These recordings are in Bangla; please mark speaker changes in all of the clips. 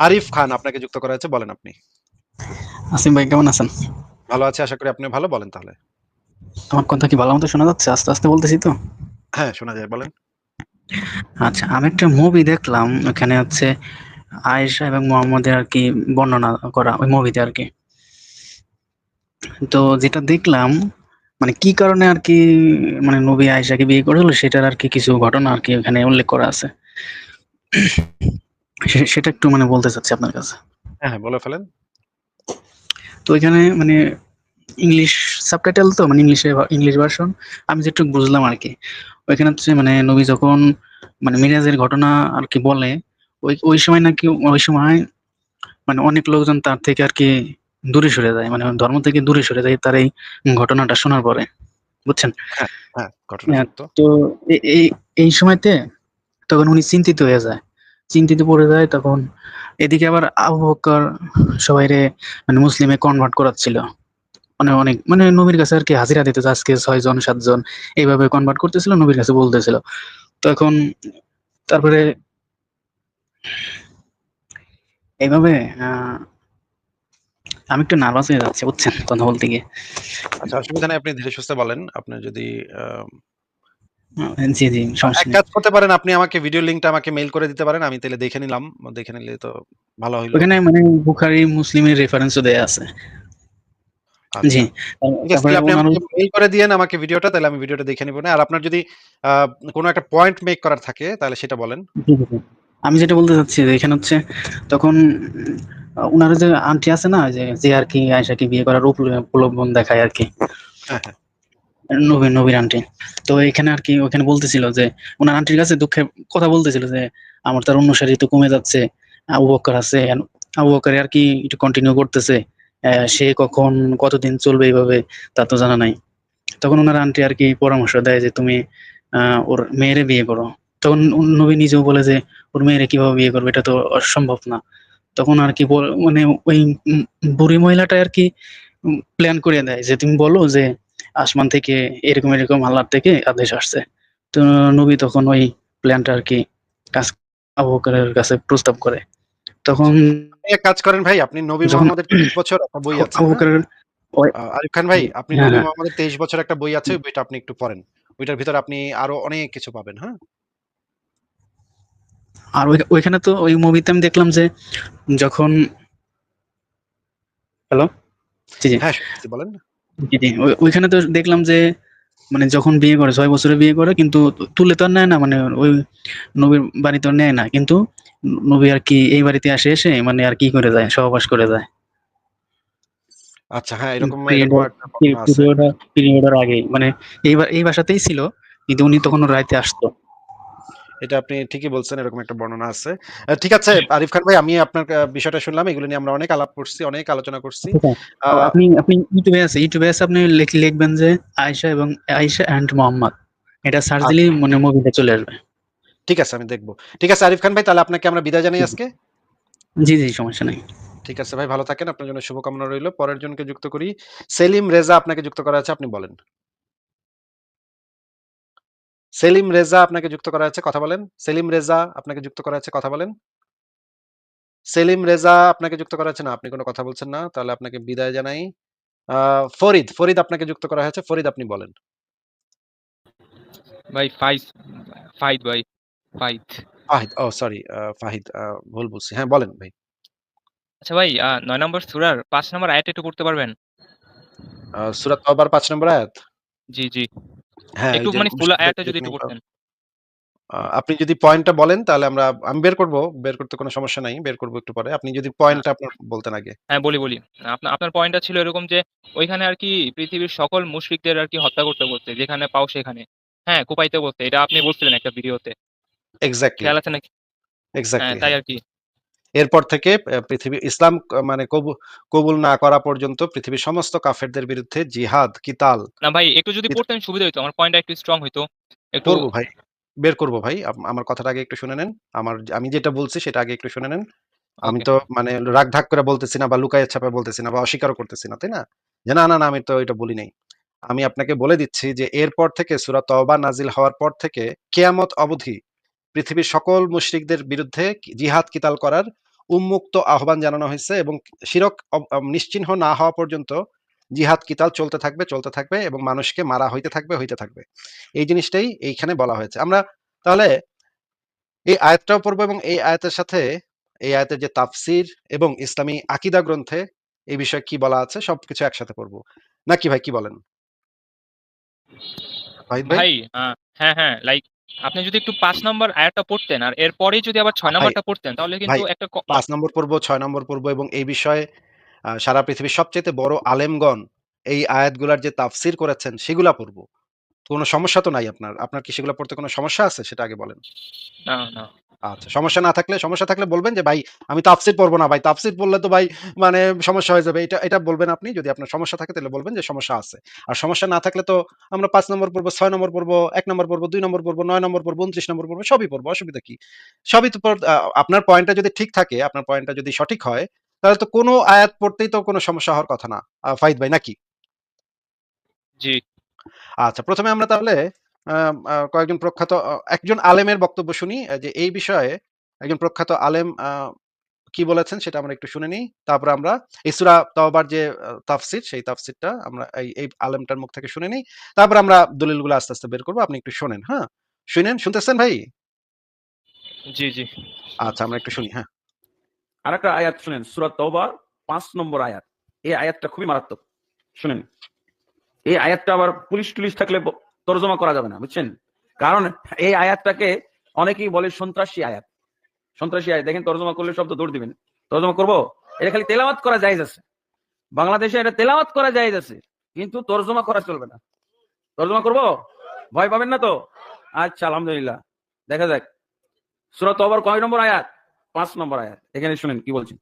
Speaker 1: আরিফ খান আপনাকে যুক্ত করা হয়েছে বলেন আপনি।
Speaker 2: আসিম ভাই কেমন আছেন?
Speaker 1: ভালো আছি আশা করি আপনি ভালো বলেন তাহলে।
Speaker 2: আমার কথা কি ভালো মতো শোনা যাচ্ছে? আস্তে, আস্তে বলতেছি তো?
Speaker 1: হ্যাঁ, শোনা যায় বলেন।
Speaker 2: আচ্ছা, আমি একটা মুভি দেখলাম। ওখানে হচ্ছে আয়েশা এবং মোহাম্মদের আরকি বর্ণনা করা ওই মুভিতে আর কি তো যেটা দেখলাম মানে কি কারণে আর কি মানে নবী আয়েশাকে বিয়ে করেছিল সেটার আর কি কিছু ঘটনা আর কি ওখানে উল্লেখ করা আছে। সেটা একটু মানে বলতে চাচ্ছি আপনার কাছে।
Speaker 1: হ্যাঁ, হ্যাঁ, বলে ফেলেন।
Speaker 2: তো এখানে মানে ইংলিশ সাবটাইটেল তো মানে ইংলিশে ইংলিশ ভার্সন আমি যেটুকু বুঝলাম আরকি। ওইখানে হচ্ছে মানে নবী যখন মানে মিরাজের ঘটনা আরকি বলে ওই ওই সময় নাকি ওই সময় মানে অনেক লোকজন তার থেকে আর কি দূরে সরে যায়। মানে ধর্ম থেকে দূরে সরে যায় তার এই ঘটনাটা শোনার পরে। বুঝছেন?
Speaker 1: হ্যাঁ, হ্যাঁ,
Speaker 2: হ্যাঁ। তো এই এই সময়তে তখন উনি চিন্তিত হয়ে যায়। চিন্তিত পড়ে যায়, তখন এদিকে আবার আবু সবাইরে মানে মুসলিমে কনভার্ট করাচ্ছিল। মানে অনেক মানে নবীর কাছে আর কি হাজিরা দিতে আজকে ৬ জন ৭ জন, এইভাবে কনভার্ট করতেছিল, নবীর কাছে বলতেছিল। তখন তারপরে এইভাবে আমি একটু নার্ভাস হয়ে যাচ্ছি, বুঝছেন কথা বলতে গিয়ে।
Speaker 1: আচ্ছা অসুবিধা নাই আপনি ধীরে সুস্থে বলেন। আপনি যদি
Speaker 2: জি, জি
Speaker 1: এক কাজ করতে পারেন আপনি আমাকে ভিডিও লিঙ্কটা আমাকে মেইল করে দিতে পারেন। আমি তাইলে দেখে নিলাম। দেখে নিলে তো ভালো হইল।
Speaker 2: ওখানে মানে বুখারী, মুসলিমের রেফারেন্সও দেয়া আছে। জি।
Speaker 1: আচ্ছা। তাহলে আপনি আমাকে মেইল করে দিয়েন আমাকে ভিডিওটা তাহলে আমি ভিডিওটা দেখে নিব না। আর আপনার যদি কোন একটা পয়েন্ট মেক করার থাকে তাহলে সেটা বলেন।
Speaker 2: জি, জি, জি। আমি যেটা বলতে চাচ্ছি যে এখানে হচ্ছে তখন আ উনার যে আন্টি আছে না যে, যে আরকি আয়েশাকে বিয়ে করার উপ প্রলোভন দেখায় আরকি।
Speaker 1: হ্যাঁ, হ্যাঁ।
Speaker 2: নবী নবীর আন্টি। তো এখানে আরকি ওখানে বলতেছিল যে ওনার আন্টির কাছে দুঃখের কথা বলতেছিল যে, "আমার তার অনুসারী তো কমে যাচ্ছে। আবু বকর আছে। আবু বকর আরকি একটু কন্টিনিউ করতেছে। সে কখন কতদিন চলবে এইভাবে তা তো জানা নাই।" তখন উনার আন্টি আর কি পরামর্শ দেয় যে, "তুমি ওর মেয়েরে বিয়ে করো।" তখন নবী নিজেও বলে যে, "ওর মেয়েরে কীভাবে বিয়ে করবে? এটা তো অসম্ভব না।" তখন আরকি বল মানে ওই বুড়ি মহিলাটা আর কি প্ল্যান করে দেয় যে, "তুমি বলো যে আসমান থেকে এরকম, এরকম আল্লাহর থেকে আদেশ আসছে।" তো নবী তখন ওই প্ল্যানটা আরকি কাজ আবু বকরের কাছে প্রস্তাব করে। তখন
Speaker 1: এক কাজ করেন ভাই, আপনি নবী মোহাম্মদের ৩০ বছর একটা বই আছে, হ্যাঁ? আরিফ খান ভাই, আপনি
Speaker 2: হ্যাঁ,
Speaker 1: নবী
Speaker 2: হ্যাঁ।
Speaker 1: মোহাম্মদের ২৩ বছর একটা বই আছে, বইটা আপনি একটু পড়েন। ওইটার ভিতরে আপনি আরও অনেক কিছু পাবেন, হ্যাঁ?
Speaker 2: আর ওইখানে তো ওই মুভিতে আমি দেখলাম যে যখন হ্যালো? জি, জি।
Speaker 1: হ্যাঁ, বলেন।
Speaker 2: জি, জি। ওইখানে তো দেখলাম যে মানে যখন বিয়ে করে ৬ বছরে বিয়ে করে কিন্তু তুলে তো আর নেয় না মানে ওই নবীর বাড়ি তো নেয় না। কিন্তু নবী আরকি এই বাড়িতে আসে এসে মানে আর কি করে যায়, সহবাস করে যায়।
Speaker 1: আচ্ছা হ্যাঁ, এরকম
Speaker 2: পিরিয়ডের আগেই মানে এই এই বাসাতেই ছিল। কিন্তু উনি তখন রাইতে আসতো।
Speaker 1: এটা আপনি ঠিকই বলছেন, এরকম একটা বর্ণনা আছে। ঠিক আছে আরিফ খান ভাই, আমি আপনার বিষয়টা শুনলাম। এগুলো নিয়ে আমরা অনেক আলাপ করছি, অনেক আলোচনা করছি।
Speaker 2: আপনি আপনি এ আছে। এ আছে আপনি লিখ লিখবেন যে আয়েশা এবং আয়েশা অ্যান্ড মোহাম্মদ। এটা সার্চ
Speaker 1: আচ্ছা।
Speaker 2: দিলেই মানে মুভিটা চলে আসবে।
Speaker 1: ঠিক আছে, আমি দেখব। ঠিক আছে আরিফ খান ভাই, তাহলে আপনাকে আমরা বিদায় জানাই আজকে।
Speaker 2: জি, জি সমস্যা নাই।
Speaker 1: ঠিক আছে ভাই, ভালো থাকেন। আপনার জন্য শুভকামনা রইল। পরের জনকে যুক্ত করি। সেলিম রেজা আপনাকে যুক্ত করা আছে, আপনি বলেন। সেলিম রেজা আপনাকে যুক্ত করা আছে, কথা বলেন। সেলিম রেজা আপনাকে যুক্ত করা আছে, কথা বলেন। সেলিম রেজা আপনাকে যুক্ত করা আছে না, আপনি কোনো কথা বলছেন না। তাহলে আপনাকে বিদায় জানাই। ফরিদ, ফরিদ আপনাকে যুক্ত করা হয়েছে। ফরিদ আপনি বলেন।
Speaker 3: ভাই ফাইজ ফাহিদ ভাই। ফাহিদ।
Speaker 1: ফাহিদ, ও সরি ফাহিদ ভুল বলছি। হ্যাঁ, বলেন ভাই।
Speaker 3: আচ্ছা ভাই ৯ নম্বর সূরার ৫ নম্বর আয়াতটা একটু পড়তে পারবেন?
Speaker 1: আ সূরা তাওবার ৫ নম্বর আয়াত?
Speaker 3: জি, জি।
Speaker 1: হ্যাঁ,
Speaker 3: একটু মানে ফুল আয়াতটা যদি একটু।
Speaker 1: আ আপনি যদি পয়েন্টটা বলেন তাহলে আমরা আমি বের করব। বের করতে কোনো সমস্যা নাই। বের করব একটু পরে। আপনি যদি পয়েন্টটা আপনার বলতেন আগে।
Speaker 3: হ্যাঁ, বলি, বলি। আপনা আপনার পয়েন্টটা ছিল এরকম যে ওইখানে আর কি পৃথিবীর সকল মুশরিকদের আর কি হত্যা করতে বলছে। যেখানে পাও সেখানে। হ্যাঁ, কুপাইতে বলছে। এটা আপনি বলছিলেন একটা ভিডিওতে।
Speaker 1: এক্সাক্টলি।
Speaker 3: খেয়াল আছে নাকি? হ্যাঁ,
Speaker 1: এক্সাক্টলি
Speaker 3: তাই
Speaker 1: আর
Speaker 3: আরকি।
Speaker 1: এরপর থেকে পৃথিবী ইসলাম মানে কবু কবুল না করা পর্যন্ত পৃথিবীর সমস্ত কাফেরদের বিরুদ্ধে জিহাদ, কিতাল
Speaker 3: না ভাই একটু যদি পড়তেন সুবিধা হইতো। আমার পয়েন্টটা একটু স্ট্রং হইতো। একটু
Speaker 1: ভাই। বের করব ভাই। আমার কথাটা আগে একটু শুনে নেন। আমার আমি যেটা বলছি সেটা আগে একটু শুনে নেন। আমি তো মানে রাগ-ঢাক করে বলতেছি না বা লুকায়ে ছাপায় বলতেছি না বা অস্বীকার করতেছি না, তাই না? যে না, না, না আমি তো এটা বলি নাই। আমি আপনাকে বলে দিচ্ছি যে এরপর থেকে সূরা তওবা নাজিল হওয়ার পর থেকে কেয়ামত অবধি পৃথিবীর সকল মুশরিকদের বিরুদ্ধে জিহাদ, কিতাল করার উন্মুক্ত আহ্বান জানানো হয়েছে এবং শিরক নিশ্চিহ্ন না হওয়া পর্যন্ত জিহাদ কিতাল চলতে থাকবে চলতে থাকবে এবং মানুষকে মারা হইতে থাকবে হইতে থাকবে। এই জিনিসটাই এইখানে বলা হয়েছে। আমরা তাহলে এই আয়াতটাও পড়ব এবং এই আয়াতের সাথে এই আয়াতের যে তাফসির এবং ইসলামী আকিদা গ্রন্থে এই বিষয়ে কি বলা আছে সবকিছু একসাথে পড়ব। নাকি ভাই কি বলেন? ভাই?
Speaker 3: হ্যাঁ হ্যাঁ লাইক আপনি যদি একটু পাঁচ নম্বর আয়াতটা পড়তেন আর এরপরেই যদি আবার ছয় নম্বরটা পড়তেন তাহলে কিন্তু একটা
Speaker 1: পাঁচ নম্বর পড়ব ছয় নম্বর পড়ব এবং এই বিষয়ে আহ, সারা পৃথিবীর সবচেয়ে বড় আলেমগণ এই আয়াতগুলার যে তাফসির করেছেন সেগুলা পড়ব। কোনো সমস্যা তো নাই আপনার? আপনার কি সেগুলো পড়তে কোনো সমস্যা আছে? সেটা আগে বলেন।
Speaker 3: না না।
Speaker 1: আচ্ছা সমস্যা না থাকলে সমস্যা থাকলে বলবেন যে ভাই আমি তাফসির পড়ব না ভাই। তাফসির পড়লে তো ভাই মানে সমস্যা হয়ে যাবে। এটা এটা বলবেন আপনি। যদি আপনার সমস্যা থাকে তাহলে বলবেন যে সমস্যা আছে। আর সমস্যা না থাকলে তো আমরা পাঁচ নম্বর পড়ব ছয় নম্বর পড়ব এক নম্বর পড়ব দুই নম্বর পড়ব নয় নম্বর পড়ব উনত্রিশ নম্বর পড়ব সবই পড়ব। অসুবিধা কি? সবই তো আপনার পয়েন্টটা যদি ঠিক থাকে আপনার পয়েন্টটা যদি সঠিক হয় তাহলে তো কোনো আয়াত পড়তেই তো কোনো সমস্যা হওয়ার কথা না। ফাহিদ ভাই নাকি?
Speaker 3: জি
Speaker 1: আচ্ছা প্রথমে আমরা তাহলে কয়েকজন প্রখ্যাত একজন আলেমের বক্তব্য শুনি যে এই বিষয়ে একজন প্রখ্যাত আলেম কি বলেছেন সেটা আমরা একটু শুনে নিই। তারপর আমরা ইসরা তওবার যে তাফসির সেই তাফসিরটা আমরা এই এই আলেমটার মুখ থেকে শুনে নিই। তারপর আমরা দলিলগুলো আস্তে আস্তে বের করব আপনি একটু শোনেন হ্যাঁ? শুনেন শুনতেছেন ভাই?
Speaker 3: জি জি।
Speaker 1: আচ্ছা আমরা একটু শুনি হ্যাঁ।
Speaker 4: আর একটা আয়াত শুনেন সুরাত তওবার পাঁচ নম্বর আয়াত। এই আয়াতটা খুবই মারাত্মক। শুনেন। এই আয়াতটা আবার পুলিশ টুলিশ থাকলে তর্জমা করা যাবে না, বুঝছেন? কারণ এই আয়াতটাকে অনেকেই বলে সন্ত্রাসী আয়াত। সন্ত্রাসী আয়াত, দেখেন তর্জমা করলে শব্দ দৌড় দিবেন। তর্জমা করব? এটা খালি তেলাওয়াত করা যায় আছে। বাংলাদেশে এটা তেলাওয়াত করা যায় আছে, কিন্তু তর্জমা করা চলবে না। তর্জমা করব? ভয় পাবেন না তো? আচ্ছা আলহামদুলিল্লাহ। দেখা যাক। সুরত তওবার কয় নম্বর আয়াত? পাঁচ নম্বর আয়াত। এখানে শুনেন কি বলছেন।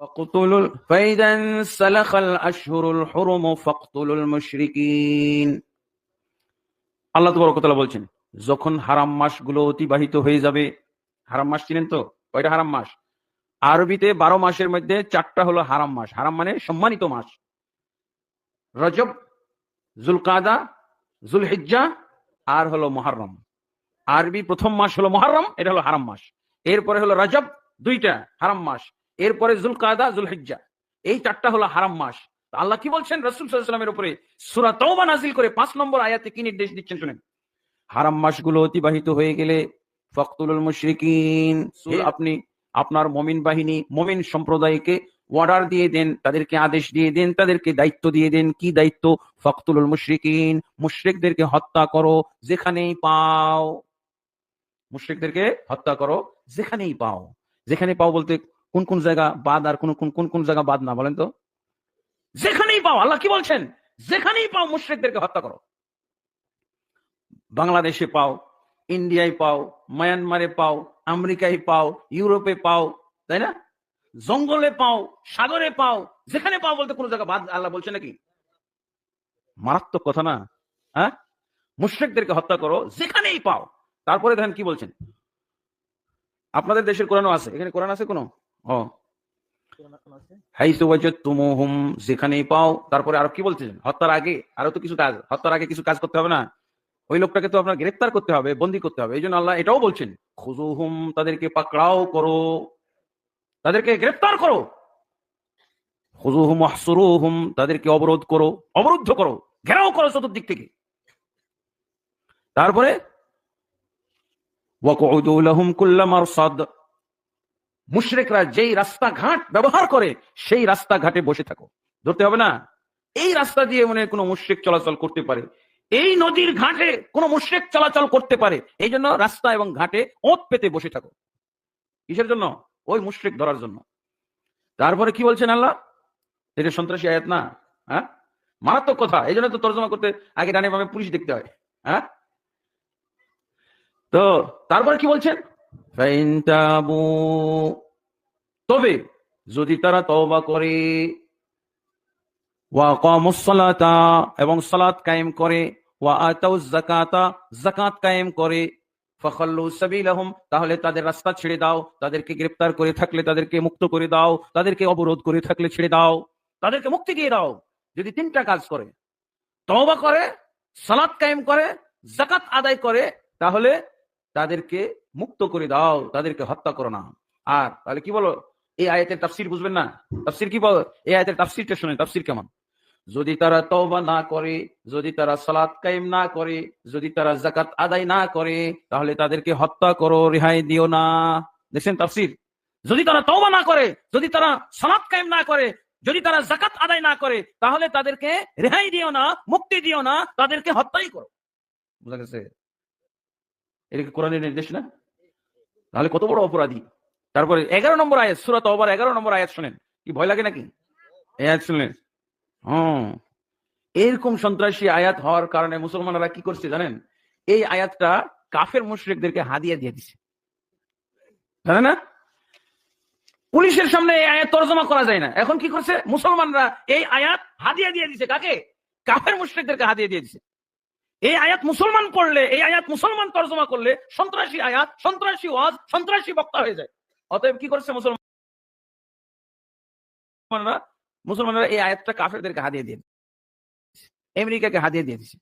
Speaker 4: فاقتلوا ال- فإذا انسلخ الأشهر الحرم فاقتلوا المشركين আল্লাহ তবরকতলা বলছেন যখন হারাম মাসগুলো অতিবাহিত হয়ে যাবে হারাম মাস চিনেন তো কয়টা হারাম মাস আরবিতে বারো মাসের মধ্যে চারটা হলো হারাম মাস হারাম মানে সম্মানিত মাস রজব জুলকাদা জুলহিজ্জা আর হলো মহারম আরবি প্রথম মাস হলো মহারম এটা হলো হারাম মাস এরপরে হলো রজব দুইটা হারাম মাস এরপরে জুলকাদা জুলহিজ্জা। এই চারটা হলো হারাম মাস। আল্লাহ কি বলছেন? রসুল সাল্লামের উপরে সুরা তওবা নাজিল করে পাঁচ নম্বর আয়াতে কি নির্দেশ দিচ্ছেন শুনেন? হারাম মাসগুলো অতিবাহিত হয়ে গেলে ফখতুল মুশরিকিন আপনি আপনার মমিন বাহিনী মমিন সম্প্রদায়কে অর্ডার দিয়ে দেন তাদেরকে আদেশ দিয়ে দেন তাদেরকে দায়িত্ব দিয়ে দেন। কি দায়িত্ব? ফখতুল মুশরিকিন মুশরিকদেরকে হত্যা করো যেখানেই পাও। মুশরিকদেরকে হত্যা করো যেখানেই পাও। যেখানে পাও বলতে কোন কোন জায়গা বাদ আর কোন কোন কোন কোন জায়গা বাদ না, বলেন তো। যেখানেই পাও, আল্লাহ কি বলছেন? যেখানেই পাও মুশরিকদেরকে হত্যা করো। বাংলাদেশে পাও, ইন্ডিয়ায় পাও, মায়ানমারে পাও, আমেরিকায় পাও, ইউরোপে পাও, তাই না? জঙ্গলে পাও, সাগরে পাও, যেখানে পাও বলতে কোন জায়গা বাদ আল্লাহ বলছে নাকি? মারাত্মক কথা না হ্যাঁ? মুশরিকদেরকে হত্যা করো, যেখানেই পাও। তারপরে দেখেন কি বলছেন? আপনাদের দেশের কোরআনও আছে। এখানে কোরআন আছে কোনো? ও হাইসু ওয়াজাদতুমুহুম, যেখানেই পাও। তারপরে আরও কি বলছেন হত্যার আগে আরও তো কিছু কাজ, হত্যার আগে কিছু কাজ করতে হবে না? ওই লোকটাকে তো আপনার গ্রেফতার করতে হবে, বন্দি করতে হবে। এই জন্য আল্লাহ এটাও বলছেন খুজুহুম তাদেরকে পাকড়াও করো। তাদেরকে গ্রেফতার করো। খুজুহুম আহসুরুহুম তাদেরকে অবরোধ করো, অবরুদ্ধ করো, ঘেরাও করো চতুর্দিক থেকে। তারপরে, ওয়াকুদু লাহুম কুল্লা মারসাদ। মুশরিকরা যেই রাস্তাঘাট ব্যবহার করে, সেই রাস্তাঘাটে বসে থাকো। ধরতে হবে না? এই রাস্তা দিয়ে মনে কোনো মুশরিক চলাচল করতে পারে। এই নদীর ঘাটে কোনো মুশরিক চলাচল করতে পারে। এই জন্য রাস্তা এবং ঘাটে ওত পেতে বসে থাকো। কিসের জন্য? ওই মুশরিক ধরার জন্য। তারপরে কি বলছেন আল্লাহ? এটা সন্ত্রাসী আয়াত না? হ্যাঁ? মারাত্মক কথা। এই জন্য তো তর্জমা করতে আগে ডানে পুলিশ দেখতে হয়। হ্যাঁ? তো তারপরে কি বলছেন? তাবু যদি তারা তওবা করে ওয়া কামুস সালাতা এবং সালাত কায়েম করে, ওয়া আতাউজ যাকাতা, যাকাত কায়েম করে, ফাখাল্লু সাবিলাহুম, তাহলে তাদের রাস্তা ছেড়ে দাও, তাদেরকে গ্রেফতার করে থাকলে তাদেরকে মুক্ত করে দাও, তাদেরকে অবরোধ করে থাকলে ছেড়ে দাও, তাদেরকে মুক্তি দিয়ে দাও, যদি তিনটা কাজ করে, তওবা করে, সালাত কায়েম করে, যাকাত আদায় করে, তাহলে তাদেরকে মুক্ত করে দাও, তাদেরকে হত্যা করো না। আর তাহলে কি বলো? এই আয়াতের তাফসির বুঝবেন না? তাফসির কি বল? এই আয়াতের তাফসিরটা শুনেন, তাফসির কেমন? যদি তারা তওবা না করে, যদি তারা সালাত কায়েম না করে, যদি তারা জাকাত আদায় না করে, তাহলে তাদেরকে হত্যা করো, রেহাই দিও না। দেখছেন তাফসির? যদি তারা তওবা না করে, যদি তারা সালাত কায়েম না করে, যদি তারা জাকাত আদায় না করে, তাহলে তাদেরকে রেহাই দিও না, মুক্তি দিও না, তাদেরকে হত্যাই করো। বুঝা গেছে? এটা কি কোরআনের নির্দেশ না? তাহলে কত বড় অপরাধী? তারপরে এগারো নম্বর আয়াত সুরাত অবার এগারো নম্বর আয়াত শুনেন। কি ভয় লাগে নাকি? আয়াত শুনলেন? হম এরকম সন্ত্রাসী আয়াত হওয়ার কারণে মুসলমানরা কি করছে জানেন? এই আয়াতটা কাফের মুশরিকদেরকে হাদিয়া দিয়ে দিছে। জানেন না? পুলিশের সামনে এই আয়াত তর্জমা করা যায় না। এখন কি করছে? মুসলমানরা এই আয়াত হাদিয়া দিয়ে দিছে কাকে? কাফের মুশরিকদেরকে হাদিয়া দিয়ে দিছে। এই আয়াত মুসলমান পড়লে এই আয়াত মুসলমান তর্জমা করলে সন্ত্রাসী আয়াত, সন্ত্রাসী ওয়াজ, সন্ত্রাসী বক্তা হয়ে যায়। অতএব কি করছে মুসলমানরা? মুসলমানরা এই আয়াতটা কাফেরদেরকে হাদিয়ে দিয়ে আমেরিকাকে হাদিয়ে দিয়ে দিছে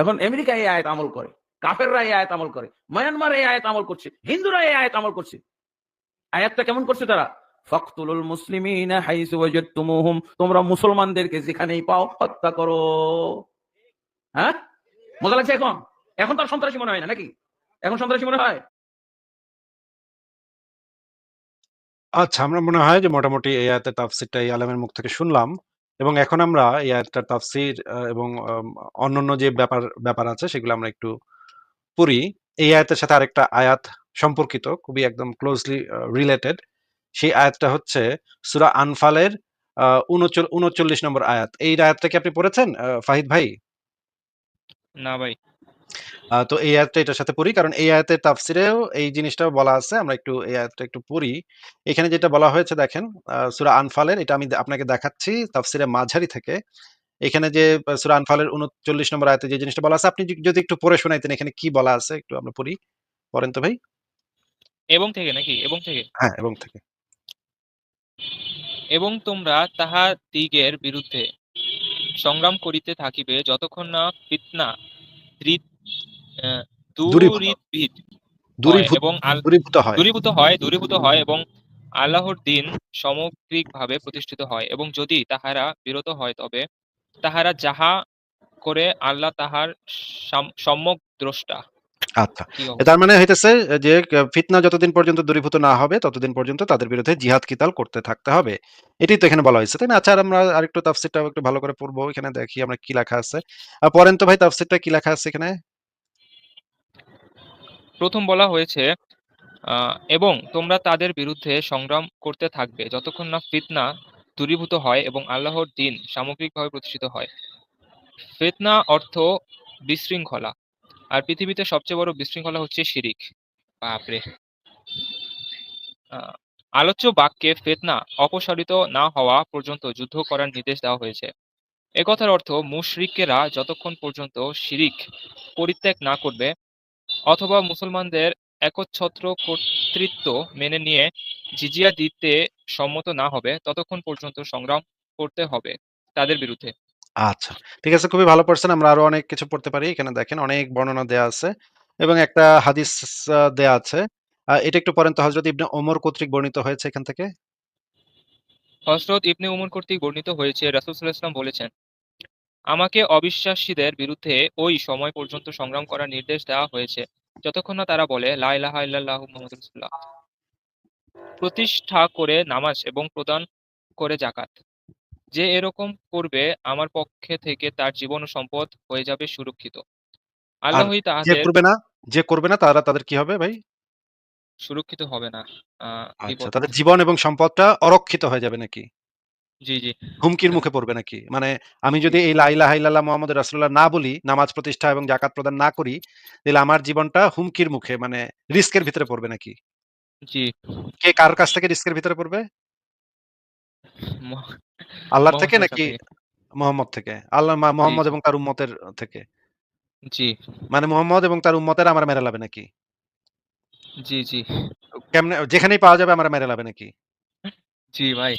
Speaker 4: এখন আমেরিকা এই আয়াত আমল করে, কাফেররা এই আয়াত আমল করে, মায়ানমার এই আয়াত আমল করছে, হিন্দুরা এই আয়াত আমল করছে। আয়াতটা কেমন করছে তারা? ফখতুলুল মুসলিমিনা হাইসু ওয়াজাদতুমুহুম, তোমরা মুসলমানদেরকে যেখানেই পাও হত্যা করো। হ্যাঁ? মজা লাগছে এখন এখন তার সন্ত্রাসী মনে হয় না নাকি এখন সন্ত্রাসী মনে হয়
Speaker 1: আচ্ছা, আমরা মনে হয় যে মোটামুটি এই আয়াতের তাফসীরটা এই আলেমের মুখ থেকে শুনলাম এবং এখন আমরা এই আয়াতটার তাফসীর এবং অন্যান্য যে ব্যাপার ব্যাপার আছে সেগুলো আমরা একটু পড়ি। এই আয়াতের সাথে আরেকটা আয়াত সম্পর্কিত, খুবই একদম ক্লোজলি রিলেটেড। সেই আয়াতটা হচ্ছে সুরা আনফালের আ উনচল ৩৯ নম্বর আয়াত। এই আয়াতটা কি আপনি পড়েছেন ফাহিদ ভাই?
Speaker 3: না ভাই।
Speaker 1: তো এই আয়াতটা এটার সাথে পড়ি। কারণ এই আয়াতের তাফসীরেও এই জিনিসটাও বলা আছে। আমরা একটু এই আয়াতটা একটু পড়ি। এখানে যেটা বলা হয়েছে দেখেন সূরা আনফালের এটা আমি আপনাকে দেখাচ্ছি তাফসিরে মাঝারি থেকে। এখানে যে সূরা আনফালের ৩৯ নম্বর আয়াতে যে জিনিসটা বলা আছে আপনি যদি একটু পড়ে শোনাইতেন এখানে কি বলা আছে একটু আমরা পড়ি। পড়েন তো ভাই।
Speaker 3: এবং থেকে নাকি? এবং থেকে?
Speaker 1: হ্যাঁ, এবং থেকে।
Speaker 3: এবং তোমরা তাহাদিগের বিরুদ্ধে সংগ্রাম করিতে থাকিবে যতক্ষণ না ফিতনা
Speaker 1: দূরীভূত।
Speaker 3: দূরীভূত হয়
Speaker 1: দূরীভূত
Speaker 3: এবং
Speaker 1: দূরীভূত হয়।
Speaker 3: দূরীভূত হয় এবং আল্লাহর দিন সামগ্রিকভাবে প্রতিষ্ঠিত হয় এবং যদি তাহারা বিরত হয় তবে তাহারা যাহা করে আল্লাহ তাহার সাম সম্যক দ্রষ্টা।
Speaker 1: আচ্ছা। তার মানে হইতেছে যে ফিতনা যতদিন পর্যন্ত দূরীভূত না হবে ততদিন পর্যন্ত তাদের বিরুদ্ধে জিহাদ কিতাল করতে থাকতে হবে। এটাই তো এখানে বলা হয়েছে, তাই না? আচ্ছা আমরা আরেকটু তাফসীরটা একটু ভালো করে পড়ব। এখানে দেখি আমরা কি লেখা আছে। আ পড়েন তো ভাই তাফসীরটা কি লেখা আছে এখানে?
Speaker 3: প্রথম বলা হয়েছে এবং তোমরা তাদের বিরুদ্ধে সংগ্রাম করতে থাকবে যতক্ষণ না ফিতনা দূরীভূত হয় এবং আল্লাহর দ্বীন সামগ্রিকভাবে প্রতিষ্ঠিত হয়। ফিতনা অর্থ বিশৃঙ্খলা। আর পৃথিবীতে সবচেয়ে বড় বিশৃঙ্খলা হচ্ছে শিরিক। বাপরে! আলোচ্য বাক্যে ফিতনা অপসারিত না হওয়া পর্যন্ত যুদ্ধ করার নির্দেশ দেওয়া হয়েছে। এ কথার অর্থ মুশরিকেরা যতক্ষণ পর্যন্ত শিরিক পরিত্যাগ না করবে অথবা মুসলমানদের একচ্ছত্র কর্তৃত্ব মেনে নিয়ে জিজিয়া দিতে সম্মত না হবে, ততক্ষণ পর্যন্ত সংগ্রাম করতে হবে তাদের বিরুদ্ধে।
Speaker 1: আচ্ছা। ঠিক আছে খুবই ভালো পড়ছেন। আমরা আরও অনেক কিছু পড়তে পারি। এখানে দেখেন অনেক বর্ণনা দেয়া আছে এবং একটা হাদিস দেয়া আছে। এটা একটু পড়েন তো হযরত ইবনে ওমর কর্তৃক বর্ণিত হয়েছে এখান থেকে।
Speaker 3: হযরত ইবনে ওমর কর্তৃক বর্ণিত হয়েছে রাসূল সাল্লাল্লাহু আলাইহি বলেছেন, আমাকে অবিশ্বাসীদের বিরুদ্ধে ওই সময় পর্যন্ত সংগ্রাম করার নির্দেশ দেওয়া হয়েছে যতক্ষণ না তারা বলে লা ইলাহা ইল্লাল্লাহু মুহাম্মাদুর রাসূলুল্লাহ। প্রতিষ্ঠা করে নামাজ এবং প্রদান করে যাকাত। যে এরকম করবে আমার পক্ষে থেকে তার জীবন ও সম্পদ হয়ে যাবে সুরক্ষিত।
Speaker 1: আর
Speaker 3: আল্লাহই
Speaker 1: যে
Speaker 3: তাহাদের
Speaker 1: করবে না যে করবে না তারা তাদের কি হবে ভাই?
Speaker 3: সুরক্ষিত হবে না। আ
Speaker 1: আচ্ছা
Speaker 3: বিপদ
Speaker 1: তাদের জীবন এবং সম্পদটা অরক্ষিত হয়ে যাবে নাকি?
Speaker 3: জি, জি।
Speaker 1: হুমকির মুখে পড়বে নাকি? মানে আমি যদি এই লা ইলাহা ইল্লাল্লাহ মুহাম্মাদুর রাসূলুল্লাহ না বলি, নামাজ প্রতিষ্ঠা এবং যাকাত প্রদান না করি, তাহলে আমার জীবনটা হুমকির মুখে মানে রিস্কের ভিতরে পড়বে নাকি?
Speaker 3: জি।
Speaker 1: কে কার কাছ থেকে রিস্কের ভিতরে পড়বে? আল্লাহর থেকে নাকি। মুহাম্মদ থেকে? আল্লাহ মুহাম্মদ। এবং তার উম্মতের থেকে?
Speaker 3: জি।
Speaker 1: মানে মুহাম্মদ এবং তার উম্মতেরা আমার মেরে লাবে নাকি?
Speaker 3: জি, জি।
Speaker 1: কেমনে যেখানেই পাওয়া যাবে আমার মেরে লাবে নাকি?
Speaker 3: জি ভাই।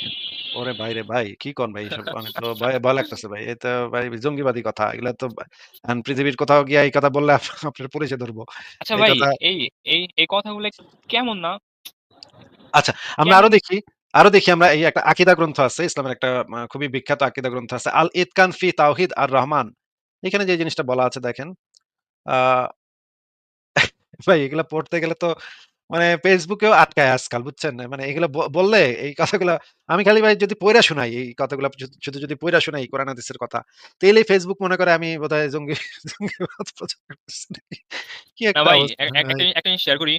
Speaker 1: ওরে ভাইরে ভাই! কি কোন ভাই এসব? অনেক তো ভাই ভয় লাগতেছে ভাই। এ তো ভাই জঙ্গিবাদী কথা। এগুলা তো এখন পৃথিবীর কোথাও গিয়া এই কথা বললে আপনার পুলিশে ধরবো।
Speaker 3: আচ্ছা ভাই এই এই এই কথাগুলা কেমন না?
Speaker 1: আচ্ছা আমরা আরও দেখি আরও দেখি আমরা এই একটা আকীদা গ্রন্থ আছে ইসলামের একটা খুবই বিখ্যাত আকীদা গ্রন্থ আছে আল ইতকান ফি তাওহীদ আর রহমান এখানে যে জিনিসটা বলা আছে দেখেন ভাই এগুলা পড়তে গেলে তো মানে ফেসবুকেও আটকায় আজকাল বুঝছেন? মানে এগুলো বললে এই কথাগুলা আমি খালি ভাই যদি পইড়া শোনাই এই কথাগুলা শুধু যদি পইড়া শোনাই কোরআন হাদিসের কথা, তাইলেই ফেসবুক মনে করে আমি বোধহয় জঙ্গি জঙ্গিবাদ প্রচার করতেছি কি একটা
Speaker 3: একটা শেয়ার করি।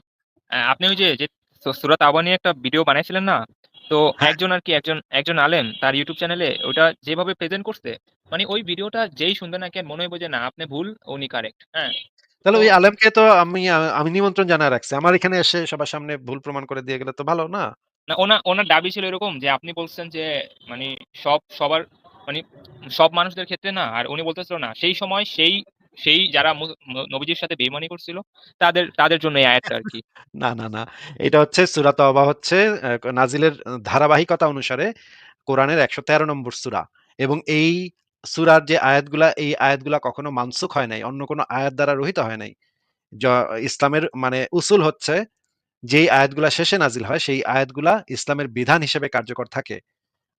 Speaker 3: আপনি ওই যে, যে সু সূরা তাওবা নিয়ে একটা ভিডিও বানাইছিলেন না? তো একজন আর কি একজন একজন আলেম তার ইউটিউব চ্যানেলে ওটা যেভাবে প্রেজেন্ট করছে, মানে ওই ভিডিওটা যেই শুনবে নাকি আর মনে হইব যে না আপনি ভুল, উনি কারেক্ট। হ্যাঁ?
Speaker 1: তাহলে ওই আলেমকে তো আমি আমি নিমন্ত্রণ জানা রাখছি। আমার এখানে এসে সবার সামনে ভুল প্রমাণ করে দিয়ে গেলে তো ভালো না?
Speaker 3: না ওনা ওনার দাবি ছিল এরকম যে আপনি বলছেন যে মানে সব সবার মানে সব মানুষদের ক্ষেত্রে না। আর উনি বলতেছিল না। সেই সময় সেই সেই যারা নবীজির সাথে বেইমানি করছিল তাদের তাদের জন্য এই আয়াতটা আরকি।
Speaker 1: না, না, না। এটা হচ্ছে সূরা তওবা হচ্ছে নাজিলের ধারাবাহিকতা অনুসারে কোরআনের ১১৩ নম্বর সূরা এবং এই সূরার যে আয়াতগুলা এই আয়াতগুলা কখনো মানসুখ হয় নাই। অন্য কোনো আয়াত দ্বারা রহিত হয় নাই। ইসলামের মানে উসুল হচ্ছে যেই আয়াতগুলা শেষে নাজিল হয় সেই আয়াতগুলা ইসলামের বিধান হিসেবে কার্যকর থাকে।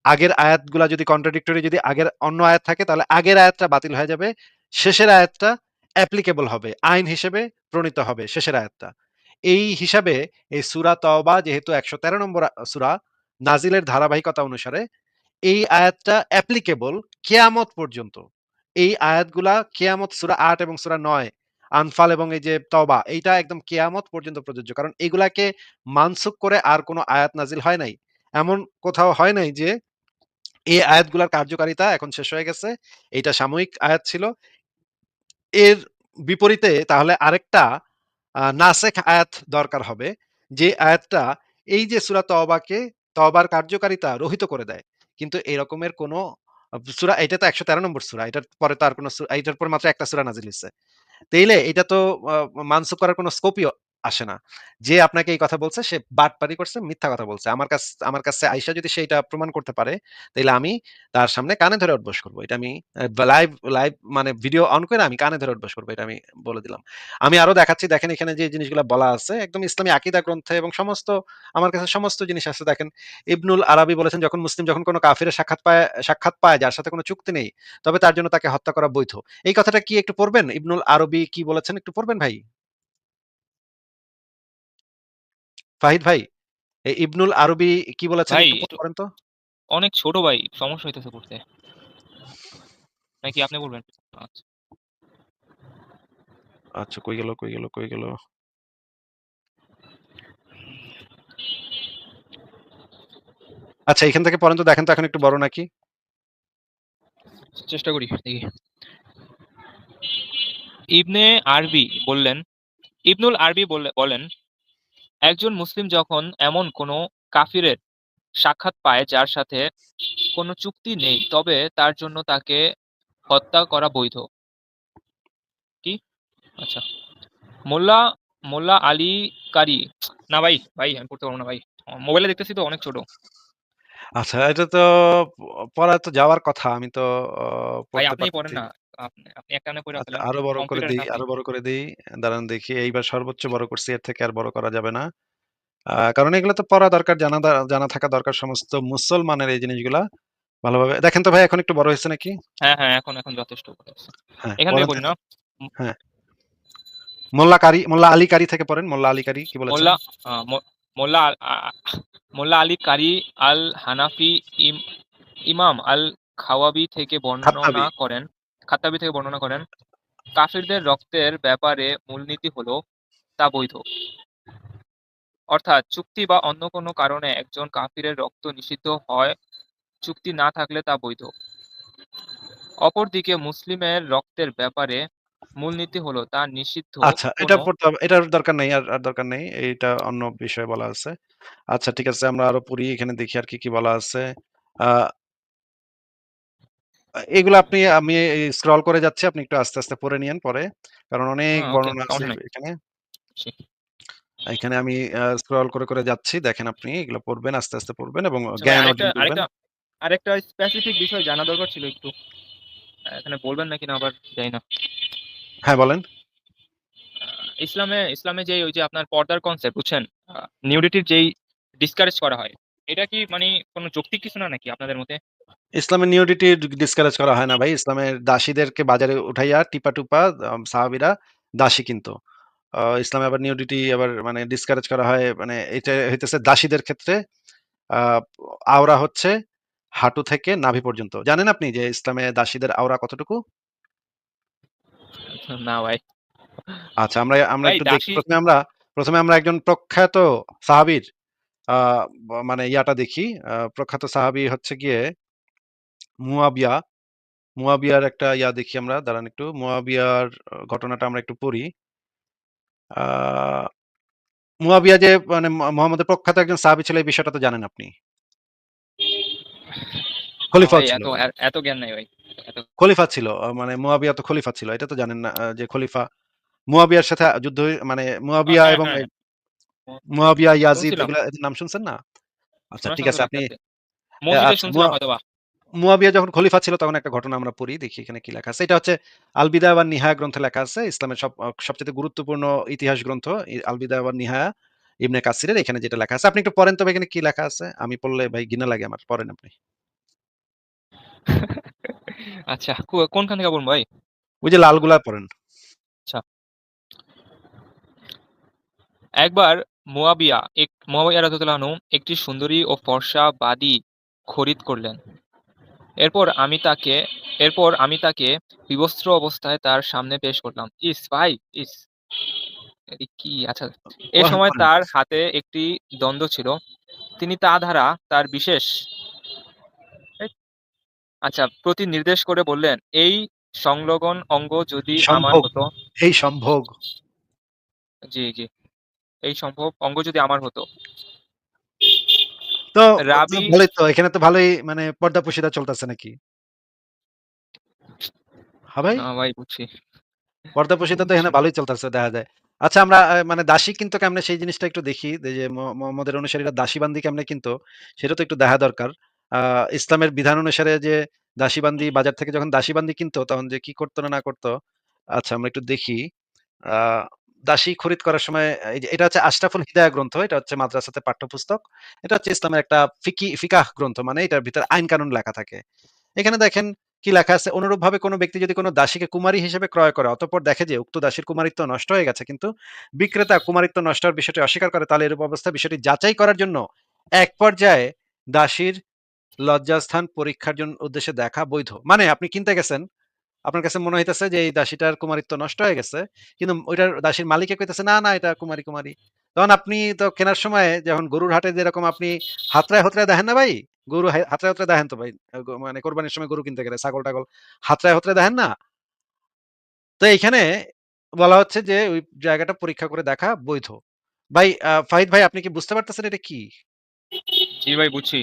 Speaker 1: আগের আয়াতগুলা যদি কন্ট্রাডিক্টরি যদি আগের অন্য আয়াত থাকে তাহলে আগের আয়াতটা বাতিল হয়ে যাবে। শেষের আয়াতটা অ্যাপ্লিকেবল হবে। আইন হিসেবে প্রণীত হবে শেষের আয়াতটা। এই হিসাবে এই সূরা তওবা যেহেতু ১১৩ নম্বর আ সূরা নাজিলের ধারাবাহিকতা অনুসারে এই আয়াতটা অ্যাপ্লিকেবল কিয়ামত পর্যন্ত। এই আয়াতগুলা কিয়ামত সূরা ৮ এবং সূরা ৯, আনফাল এবং এই যে তওবা এইটা একদম কিয়ামত পর্যন্ত প্রযোজ্য। কারণ এগুলাকে মানসুক করে আর কোনো আয়াত নাজিল হয় নাই। এমন কোথাও হয় নাই যে এই আয়াতগুলার কার্যকারিতা এখন শেষ হয়ে গেছে। এটা সাময়িক আয়াত ছিল। এর বিপরীতে তাহলে আরেকটা নাসেক আয়াত দরকার হবে। যে আয়াতটা এই যে সুরা তওবাকে, তওবার কার্যকারিতা রহিত করে দেয়। কিন্তু এরকমের কোন, সুরা, এটা তো ১১৩ নম্বর সুরা, এটার পরে তো আর কোনো এটার পর মাত্র একটা সুরা নাজিল হচ্ছে তাইলে এটা তো মানসুখ করার কোনো স্কোপই আসে না। যে আপনাকে এই কথা বলছে সে বাটপারি করছে, মিথ্যা কথা বলছে। আমার কাছ আমার কাছে আইসা যদি সে এটা প্রমাণ করতে পারে, তাইলে আমি তার সামনে কানে ধরে উঠবস করব। এটা আমি লাইভ লাইভ মানে ভিডিও অন করে আমি কানে ধরে উঠবস করব। এটা আমি বলে দিলাম। আমি আরও দেখাচ্ছি দেখেন এখানে যে জিনিসগুলা বলা আছে একদম ইসলামী আকীদা গ্রন্থে এবং সমস্ত আমার কাছে সমস্ত জিনিস আছে দেখেন। ইবনুল আরাবী বলেছেন যখন মুসলিম যখন কোনো কাফিরের সাক্ষাৎ পায় সাক্ষাৎ পায় যার সাথে কোনো চুক্তি নেই, তবে তার জন্য তাকে হত্যা করা বৈধ। এই কথাটা কি একটু পড়বেন? ইবনুল আরবি কি বলেছেন একটু পড়বেন ভাই? ফাহিদ ভাই, ইবনুল আরবি কি বলেছেন একটু তো?
Speaker 3: অনেক ছোট ভাই। সমস্যা হইতেছে পড়তে। নাকি আপনি বলবেন? আচ্ছা।
Speaker 1: কই গেল, কই গেল, কই গেল? আচ্ছা এখান থেকে পড়েন তো দেখেন তো এখন একটু বড় নাকি?
Speaker 3: চেষ্টা করি দেখি। ইবনে আরবি বললেন ইবনুল আরবি বলে বলেন, একজন মুসলিম যখন এমন কোন কাফিরের সাক্ষাৎ পায় যার সাথে কোন চুক্তি নেই, তবে তার জন্য তাকে হত্যা করা বৈধ। কি? আচ্ছা। মোল্লা মোল্লা আলী কারি না ভাই, ভাই আমি পড়তে পারব না ভাই। মোবাইলে দেখতেছি তো অনেক ছোট।
Speaker 1: আচ্ছা এটা তো পড়া তো যাওয়ার কথা। আমি তো
Speaker 3: ভাই আপনিই পড়েন না। আপনি আপনি একটানে পইড়া
Speaker 1: আচ্ছা
Speaker 3: ফেলেন।
Speaker 1: আরও বড় করে
Speaker 3: কম্পিউটারে
Speaker 1: দেই,
Speaker 3: না।
Speaker 1: আরও বড় করে দেই। দাঁড়ান দেখি এইবার সর্বোচ্চ বড় করছি। এর থেকে আর বড় করা যাবে না। কারণ এগুলো তো পড়া দরকার, জানা দা জানা থাকা দরকার সমস্ত মুসলমানের এই জিনিসগুলা ভালোভাবে দেখেন তো ভাই এখন একটু বড় হইছে নাকি?
Speaker 3: হ্যাঁ, হ্যাঁ এখন এখন যথেষ্ট।
Speaker 1: হ্যাঁ,
Speaker 3: এখান
Speaker 1: তাহলে।
Speaker 3: না?
Speaker 1: হ্যাঁ। মোল্লা কারি মোল্লা আলী কারি থেকে পড়েন। মোল্লা আলী কারি কি বলেছেন?
Speaker 3: মোল্লা মো মোল্লা আ মোল্লা আলী কারি আল হানাফি ইম ইমাম আল খাওয়াবি থেকে বর্ণনা
Speaker 1: খাত্তাবী।
Speaker 3: করেন খাত্তাবী থেকে বর্ণনা করেন, কাফিরদের রক্তের ব্যাপারে মূলনীতি হলো তা বৈধ। অর্থাৎ চুক্তি বা অন্য কোনো কারণে একজন কাফিরের রক্ত নিষিদ্ধ হয়, চুক্তি না থাকলে তা বৈধ। অপরদিকে মুসলিমের রক্তের ব্যাপারে মূলনীতি হলো তা নিষিদ্ধ
Speaker 1: আচ্ছা এটা পড়তে। এটার দরকার নেই। আর, আর দরকার নেই। এটা অন্য বিষয়ে বলা আছে। আচ্ছা ঠিক আছে আমরা আরও পড়ি। এখানে দেখি আর কি, কি বলা আছে। আ আপনি আমি স্ক্রল করে যাচ্ছি। আপনি একটু আস্তে, আস্তে পড়ে নিয়েন পরে। কারণ অনেক বর্ণনা আছে এখানে। এখানে আমি স্ক্রল করে, করে যাচ্ছি। দেখেন আপনি এগুলো পড়বেন, আস্তে, আস্তে পড়বেন এবং
Speaker 3: আচ্ছা
Speaker 1: জ্ঞান অর্জন করবেন।
Speaker 3: আরেকটা আরেকটা স্পেসিফিক বিষয় জানা দরকার ছিল একটু। এখানে বলবেন নাকি না আবার জানি না।
Speaker 1: হ্যাঁ বলেন।
Speaker 3: ইসলামে ইসলামে যে ওই যে আপনার পর্দার কনসেপ্ট বুঝছেন? নিউডিটির যেই ডিসকারেজ করা হয়, এটা কি মানে কোনো যৌক্তিক কিছু না নাকি আপনাদের মতে?
Speaker 1: ইসলামের নিউডিটি ডিসকারেজ করা হয় না ভাই। ইসলামের দাসীদেরকে বাজারে উঠাইয়া টিপা-টুপা আম সাহাবীরা দাসী কিনতো। ইসলামে আবার নিউডিটি আবার মানে ডিসকারেজ করা হয় মানে এটা হইতেছে দাসীদের ক্ষেত্রে আ আওরা হচ্ছে হাঁটু থেকে নাভি পর্যন্ত। জানেন আপনি যে ইসলামে দাসীদের আওরা কতটুকু?
Speaker 3: না ভাই।
Speaker 1: আচ্ছা আমরা আমরা
Speaker 3: ভাই
Speaker 1: একটু দেখি
Speaker 3: দাসী
Speaker 1: ১ম আমরা প্রথমে আমরা একজন প্রখ্যাত সাহাবীর আ ব মানে ইয়াটা দেখি। আ প্রখ্যাত সাহাবী হচ্ছে গিয়ে মুয়াবিয়া। মুয়াবিয়ার একটা ইয়া দেখি আমরা। দাঁড়ান একটু। মুয়াবিয়ার ঘটনাটা আমরা একটু পড়ি। মুয়াবিয়া যে মানে মুহাম্মদের প্রখ্যাত একজন সাহাবী ছিল এই বিষয়টা তো জানেন আপনি।
Speaker 3: ভাই
Speaker 1: ছিল।
Speaker 3: এত জ্ঞান নাই ভাই।
Speaker 1: খলিফা ছিল। মানে মুয়াবিয়া তো খলিফা ছিল। এটা তো জানেন না যে খলিফা মুয়াবিয়ার সাথে যুদ্ধ হয়ে মানে মুয়াবিয়া
Speaker 3: হ্যাঁ,
Speaker 1: এবং
Speaker 3: হ্যাঁ।
Speaker 1: মুয়াবিয়া, ইয়াজিদ এগুলা নাম শুনছেন না? আচ্ছা ঠিক আছে আপনি মুয়াবিয়া যখন খলিফা ছিল তখন একটা ঘটনা আমরা পড়ি। দেখি এখানে কি লেখা আছে। এটা হচ্ছে আল বিদায়া ওয়ান নিহায়া গ্রন্থে লেখা আছে। ইসলামের সব আ সবচাইতে গুরুত্বপূর্ণ ইতিহাস গ্রন্থ ই আল বিদায়া ওয়ান নিহায়া ইবনে কাসিরের এখানে যেটা লেখা আছে। আপনি একটু পড়েন তো ভাই এখানে কি লেখা আছে? আমি পড়লে ভাই ঘৃণা লাগে আমার। পড়েন আপনি।
Speaker 3: আচ্ছা কোনখান থেকে পড়ব ভাই?
Speaker 1: ওই যে লালগুলা পড়েন।
Speaker 3: আচ্ছা। একবার মুয়াবিয়া এক মুয়াবিয়া রাদিয়াল্লাহু একটি সুন্দরী ও ফর্সা বাদী খরিদ করলেন। এরপর আমি তাকে এরপর আমি তাকে বিবস্ত্র অবস্থায় তার সামনে পেশ করলাম। ইস ভাই! ইস! কি আচ্ছা। এ সময় তার হাতে একটি দ্বন্দ্ব ছিল। তিনি তা ধারা তার বিশেষ আচ্ছা প্রতি নির্দেশ করে বললেন, "এই সংলগ্ন অঙ্গ যদি আমার হতো"
Speaker 1: এই সম্ভোগ।
Speaker 3: জি, জি। এই সম্ভব অঙ্গ যদি আমার হতো।
Speaker 1: তো তো
Speaker 3: রাবি
Speaker 1: ভালোই তো। এখানে তো ভালোই মানে পর্দা-পর্শিদা চলতেছে নাকি? হ্যাঁ ভাই?
Speaker 3: না ভাই বুঝছি।
Speaker 1: পর্দা-পর্শিদা তো এখানে ভালোই চলতেছে দেখা যায়। আচ্ছা আমরা মানে দাসী কিনতো কেমনে সেই জিনিসটা একটু দেখি। যে মোহাম্মদের অনুসারীরা দাসী-বান্দি কেমনে কিনতো সেটা তো একটু দেখা দরকার। ইসলামের বিধান অনুসারে যে দাসী-বান্দি বাজার থেকে যখন দাসী-বান্দি কিনতো তখন যে কি করতো না, না করতো। আচ্ছা আমরা একটু দেখি। আ দাসী খরিদ করার সময় এটা হচ্ছে আশরাফুল হিদায়া গ্রন্থ। এটা হচ্ছে মাদ্রাসাতে পাঠ্যপুস্তক। এটা হচ্ছে ইসলামের একটা ফিকি ফিকাহ গ্রন্থ। মানে এটার ভিতরে আইন-কানুন লেখা থাকে। এখানে দেখেন কি লেখা আছে, অনুরূপভাবে কোন ব্যক্তি যদি কোন দাসীকে কুমারী হিসেবে ক্রয় করে অতঃপর দেখে যে উক্ত দাসীর কুমারিত্ব নষ্ট হয়ে গেছে কিন্তু বিক্রেতা কুমারিত্ব নষ্ট হওয়ার বিষয়টি অস্বীকার করে তাহলে এরূপ অবস্থা বিষয়টি যাচাই করার জন্য এক পর্যায়ে দাসীর লজ্জাস্থান পরীক্ষার জন্য উদ্দেশ্যে দেখা বৈধ। মানে আপনি কিনতে গেছেন, আপনার কাছে মনে হইতেছে যে এই দাসীটার কুমারিত্ব নষ্ট হয়ে গেছে। কিন্তু ওইটার দাসীর মালিকে কইতেছে, "না, না এটা কুমারী, কুমারী।" তখন আপনি তো কেনার সময় যখন গরুর হাটে যেরকম আপনি হাতড়ায়, হাতড়ায় দেখেন না ভাই? গরু হে হাতড়ায়, হাতড়ায় দেখেন তো ভাই। মানে কোরবানির সময় গরু কিনতে গেলে ছাগল-টাগল হাতড়ায়, হাতড়ায় দেখেন না? তো এইখানে বলা হচ্ছে যে ওই জায়গাটা পরীক্ষা করে দেখা বৈধ। ভাই ফাহিদ ভাই আপনি কি বুঝতে পারতেছেন এটা কি?
Speaker 3: জি ভাই বুঝছি।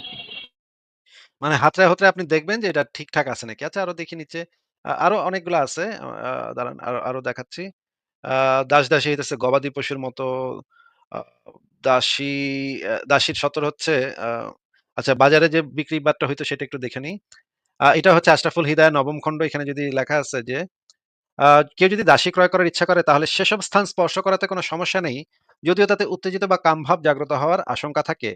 Speaker 1: মানে হাতরায় হাতড়ায় আপনি দেখবেন যে এটা ঠিকঠাক আছে নাকি। আচ্ছা আরও দেখি নিচে। আরও অনেকগুলা আছে। দাঁড়ান আরও, আরও দেখাচ্ছি। আ দাস-দাসী হইতেছে গবাদি পশুর মতো। দাসী দাসীর সতর হচ্ছে আচ্ছা বাজারে যে বিক্রি বাট্টা হইতো সেটা একটু দেখে নিই। এটা হচ্ছে আশরাফুল হিদায়া নবম খণ্ড। এখানে যদি লেখা আছে যে আ কেউ যদি দাসী ক্রয় করার ইচ্ছা করে তাহলে সেসব স্থান স্পর্শ করাতে কোনো সমস্যা নেই। যদিও তাতে উত্তেজিত বা কামভাব জাগ্রত হওয়ার আশঙ্কা থাকে।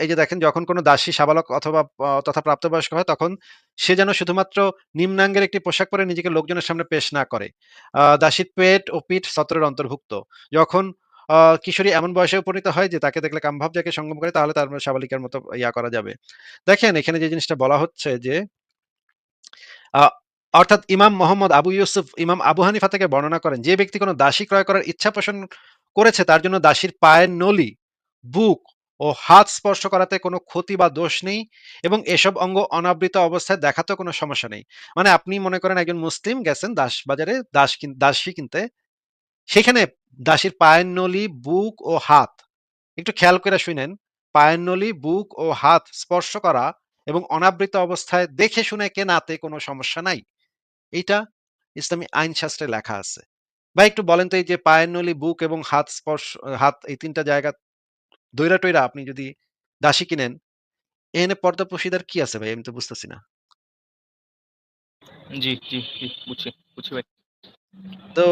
Speaker 1: এই যে দেখেন যখন কোনো দাসী সাবালক অথবা তথা প্রাপ্তবয়স্ক হয় তখন সে যেন শুধুমাত্র নিম্নাঙ্গের একটি পোশাক পরে নিজেকে লোকজনের সামনে পেশ না করে। দাসীর পেট ও পিঠ সতরের অন্তর্ভুক্ত। যখন কিশোরী এমন বয়সে উপনীত হয় যে তাকে দেখলে কামভাব যাকে সঙ্গম করে তাহলে তার সাবালিকার মতো ইয়া করা যাবে। দেখেন এখানে যে জিনিসটা বলা হচ্ছে যে অর্থাৎ ইমাম মোহাম্মদ আবু ইউসুফ ইমাম আবু হানিফা থেকে বর্ণনা করেন যে ব্যক্তি কোনো দাসী ক্রয় করার ইচ্ছা পোষণ করেছে তার জন্য দাসীর পায়ের নলি, বুক ও হাত স্পর্শ করাতে কোনো ক্ষতি বা দোষ নেই এবং এসব অঙ্গ অনাবৃত অবস্থায় দেখাতেও কোনো সমস্যা নেই। মানে আপনি মনে করেন একজন মুসলিম গেছেন দাস বাজারে দাস দাসী কিনতে। সেখানে দাসীর পায়ের নলি, বুক ও হাত একটু খেয়াল কইরা শুইনেন। পায়ের নলি, বুক ও হাত স্পর্শ করা এবং অনাবৃত অবস্থায় দেখে শুনে কেনাতে কোনো সমস্যা নাই। এইটা ইসলামী আইন শাস্ত্রে লেখা আছে। ভাই একটু বলেন তো এই যে পায়ের নলি, বুক এবং হাত স্পর্শ হাত এই ৩ টা জায়গা দইরা-টইরা আপনি যদি দাসী কিনেন, এখানে পর্দা-পর্শিদার কি আছে ভাই? আমি তো বুঝতেছি না।
Speaker 3: জি, জি, জি বুঝছি, বুঝছি ভাই।
Speaker 1: তো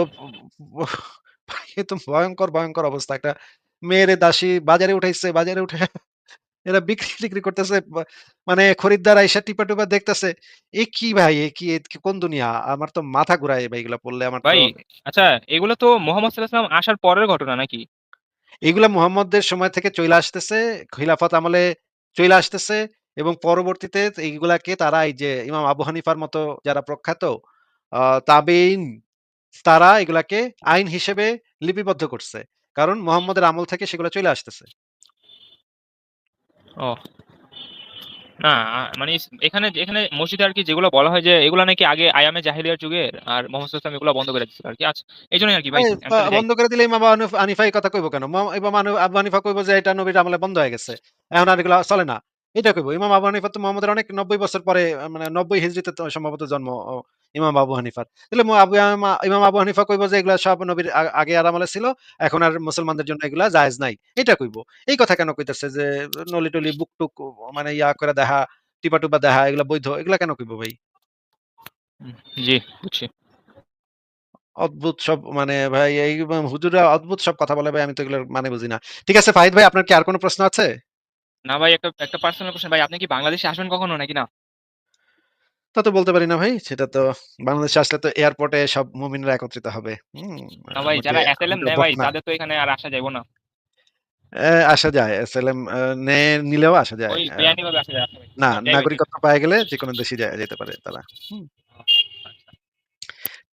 Speaker 1: ভাই এ তো ভয়ংকর, ভয়ংকর অবস্থা। একটা মেয়েরে দাসী বাজারে উঠাইছে, বাজারে উঠাইয়া এরা বিক্রি টিক্রি করতেছে মানে খরিদ্দার আইসা টিপা টুপা দেখতেছে এ কি ভাই এ কি এ কি কোন দুনিয়া আমার তো মাথা ঘুরায় ভাই এগুলা পড়লে আমার
Speaker 3: ভাই আচ্ছা এগুলো তো মোহাম্মদ সাল্লাল্লাহু আলাইহি আসার পরের ঘটনা নাকি
Speaker 1: এগুলা মুহাম্মদদের সময় থেকে চলে আসতেছে, খিলাফত আমলে চলে আসতেছে এবং পরবর্তীতে এইগুলাকে তারা এই যে ইমাম আবু হানিফার মতো যারা প্রখ্যাত তাবেইন তারা এগুলাকে আইন হিসেবে লিপিবদ্ধ করছে। কারণ মোহাম্মদের আমল থেকে সেগুলো চলে আসতেছে।
Speaker 3: ও। না মানে এখানে এখানে মসজিদে আর কি যেগুলো বলা হয় যে এগুলো নাকি আগে আয়ামে জাহিলিয়ার যুগের আর মোহাম্মদ সাল্লাম এগুলো বন্ধ করে দিচ্ছিল আর কি। আচ্ছা এই জন্যই আর কি ভাই।
Speaker 1: বন্ধ করে দিলে ইমাম এই কথা কইব কেন? ইমাম আবু হানিফা কইব যে এটা নবীর আমলে বন্ধ হয়ে গেছে। এখন আর এগুলো চলে না। এটা কইব ইমাম আবু হানিফা তো মোহাম্মদের অনেক নব্বই বছর পরে মানে নব্বই হিজড়িতে তো সম্ভবত জন্ম ইমাম আবু হানিফার। তাহলে আবু ইমাম আবু হানিফা কইব যে এগুলা সব নবীর আগে আর আমলে ছিল এখন আর মুসলমানদের জন্য এগুলা জায়েজ নাই। এটা কইব। এই কথা কেন কইতেছে যে নলি টলি বুক টুক মানে ইয়া করে দেখা টিপা টুপা দেখা এগুলা বৈধ এগুলা কেন কইব ভাই?
Speaker 3: জি বুঝছি।
Speaker 1: অদ্ভুত সব মানে ভাই এই হুজুরা অদ্ভুত সব কথা বলে ভাই আমি তো এগুলো মানে বুঝি না। ঠিক আছে ফাহিদ ভাই আপনার কি আর কোনো প্রশ্ন আছে?
Speaker 3: না ভাই একটা একটা পার্সোনাল কোশ্চেন ভাই আপনি কি বাংলাদেশে আসবেন কখনো নাকি না?
Speaker 1: তা তো বলতে পারি না ভাই। সেটা তো বাংলাদেশে আসলে তো এয়ারপোর্টে সব মুমিনরা একত্রিত হবে।
Speaker 3: না ভাই যারা এসএলএম নেয় ভাই তাদের তো এখানে আর আসা না।
Speaker 1: আসা যায়। এসএলএম নিলেও আসা যায়। না নাগরিকত্ব পাওয়া গেলে যে কোনো দেশে যেতে পারে তারা।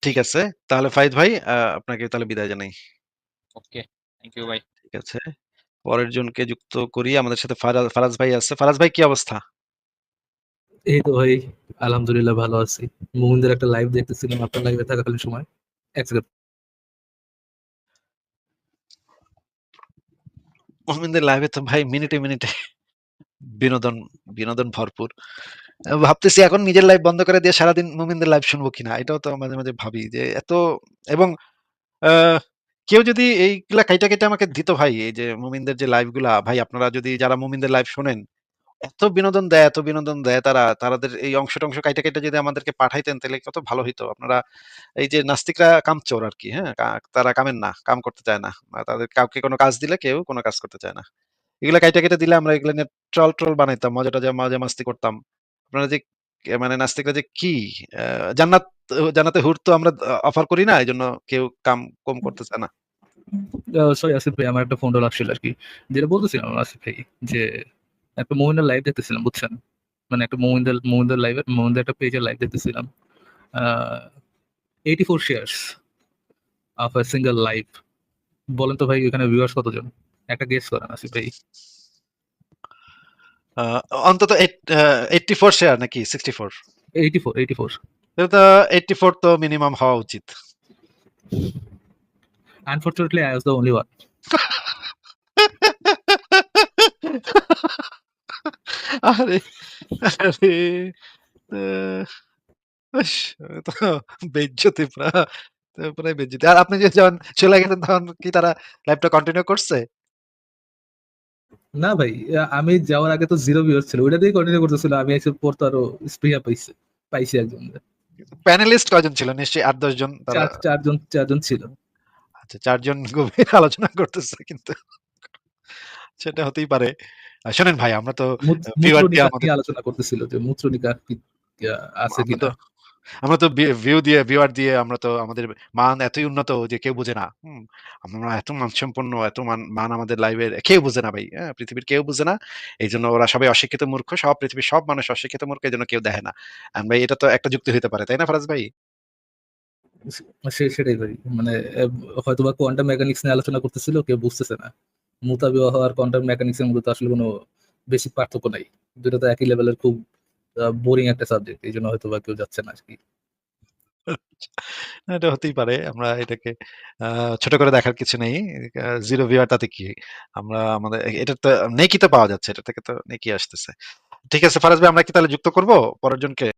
Speaker 1: ঠিক আছে। তাহলে ফাহিদ ভাই আপনাকে তাহলে বিদায় জানাই।
Speaker 3: ওকে থ্যাংক ইউ ভাই।
Speaker 1: ঠিক আছে। পরের জনকে যুক্ত করি। আমাদের সাথে ফারাজ ফারাজ ভাই আছে। ফারাজ ভাই কি অবস্থা?
Speaker 5: এই তো ভাই, আলহামদুলিল্লাহ ভালো আছি। মোহনদের একটা লাইভ দেখতেছিলাম, আপনার লাইভে থাকাকালীন সময়। এক সেকেন্ড
Speaker 1: লাইভে তো ভাই মিনিটে মিনিটে বিনোদন বিনোদন ভরপুর। ভাবতেছি এখন নিজের লাইভ বন্ধ করে দিয়ে সারাদিন মুমিনদের লাইভ শুনব কিনা, এটাও তো মাঝে মাঝে ভাবি যে এত এবং কেউ যদি এইগুলা কাইটা কেটে আমাকে দিত ভাই, এই যে মুমিনদের যে লাইভগুলা, ভাই আপনারা যদি যারা মুমিনদের লাইভ শোনেন এত বিনোদন দেয়, এত বিনোদন দেয় তারা তাদের এই অংশ টংশ কাইটা কেটে যদি আমাদেরকে পাঠাইতেন তাহলে কত ভালো হইতো। আপনারা এই যে নাস্তিকরা কামচোর আর কি হ্যাঁ তারা কামেন না, কাম করতে চায় না। তাদের কাউকে কোনো কাজ দিলে কেউ কোনো কাজ করতে চায় না। এগুলা কাইটা কেটে দিলে আমরা এগুলো নিয়ে ট্রল ট্রল বানাইতাম, মজা টজা মজা মাস্তি করতাম। আপনারা যে মানে নাস্তিকরা যে কি জান্নাত, জান্নাতে হুর তো আমরা অফার করি না এই জন্য কেউ কাম কম করতে চায় না।
Speaker 5: সরি আসিফ ভাই, আমার একটা ফোন কল আসছিল আর কি যেটা বলতেছিলাম আসিফ ভাই, যে একটা মোহিনের লাইভ দেখতেছিলাম বুঝছেন? মানে একটা মোহিনদের মোহিনদের লাইভে মোহিনদের একটা পেজের লাইভ দেখতেছিলাম। Eighty four shares of a single live বলেন তো ভাই এখানে ভিউয়ার্স কতজন? একটা গেস করেন আসিফ ভাই।
Speaker 1: অন্তত এইটটি ফোর শেয়ার নাকি sixty four
Speaker 5: eighty four eighty four
Speaker 1: তো এইটটি ফোর তো মিনিমাম হওয়া উচিত।
Speaker 5: Unfortunately I was the only one
Speaker 1: আরে আরে আহ, ইস, তো বেজ্জতি পুরা বেজ্জতি। আর আপনি যে যখন চলে গেছেন তখন কি তারা লাইভটা কন্টিনিউ করছে?
Speaker 5: না ভাই আ- আমি যাওয়ার আগে তো জিরো ভিউয়ার্স ছিল ওইটা দিয়ে কন্টিনিউ করতেছিল। আমি পর তো আরও স্প্রিয়া পাইছি পাইছি একজন
Speaker 1: প্যানেলিস্ট কয়জন ছিল? নিশ্চয়ই আট দশ জন তারা
Speaker 5: চার চারজন চারজন ছিল।
Speaker 1: আচ্ছা চারজন গভীর আলোচনা করতেছে কিন্তু সেটা হতেই পারে। শোনেন ভাই আমরা তো
Speaker 5: আলোচনা করতেছিল যে মূত্রনিকা আছে
Speaker 1: আমরা তো
Speaker 5: কিনা
Speaker 1: আমরা তো ভিউ দিয়ে ভিউয়ার দিয়ে আমরা তো আমাদের মান এতই উন্নত যে কেউ বুঝে না। আমরা এত মানসম্পন্ন এত মান মান আমাদের লাইভের কেউ বুঝে না ভাই হ্যাঁ পৃথিবীর কেউ বুঝে না। এই জন্য ওরা সবাই অশিক্ষিত মূর্খ সব পৃথিবীর সব মানুষ অশিক্ষিত মূর্খ এই জন্য কেউ দেখে না। ভাই এটা তো একটা যুক্তি হতে পারে তাই না ফারাজ ভাই?
Speaker 5: সেটাই ভাই মানে হয়তো বা কোয়ান্টাম মেকানিক্স নিয়ে আলোচনা করতেছিল কেউ বুঝতেছে না। মুতা বিবাহ আর কোয়ান্টাম মেকানিক্স এর মধ্যে তো আসলে কোনো বেশি পার্থক্য নাই। দুটো তো একই লেভেলের খুব বোরিং একটা সাবজেক্ট এই জন্য হয়তো বা কেউ যাচ্ছে না আর কি
Speaker 1: এটা হতেই পারে, আমরা এটাকে ছোট করে দেখার কিছু নেই জিরো ভিউয়ার তাতে কি? আমরা আমাদের, এটা তো নেকি তো পাওয়া যাচ্ছে, এটা থেকে তো নেকি আসতেছে। ঠিক আছে, ফারাজ ভাই, আমরা কি তাহলে যুক্ত করব পরের জনকে?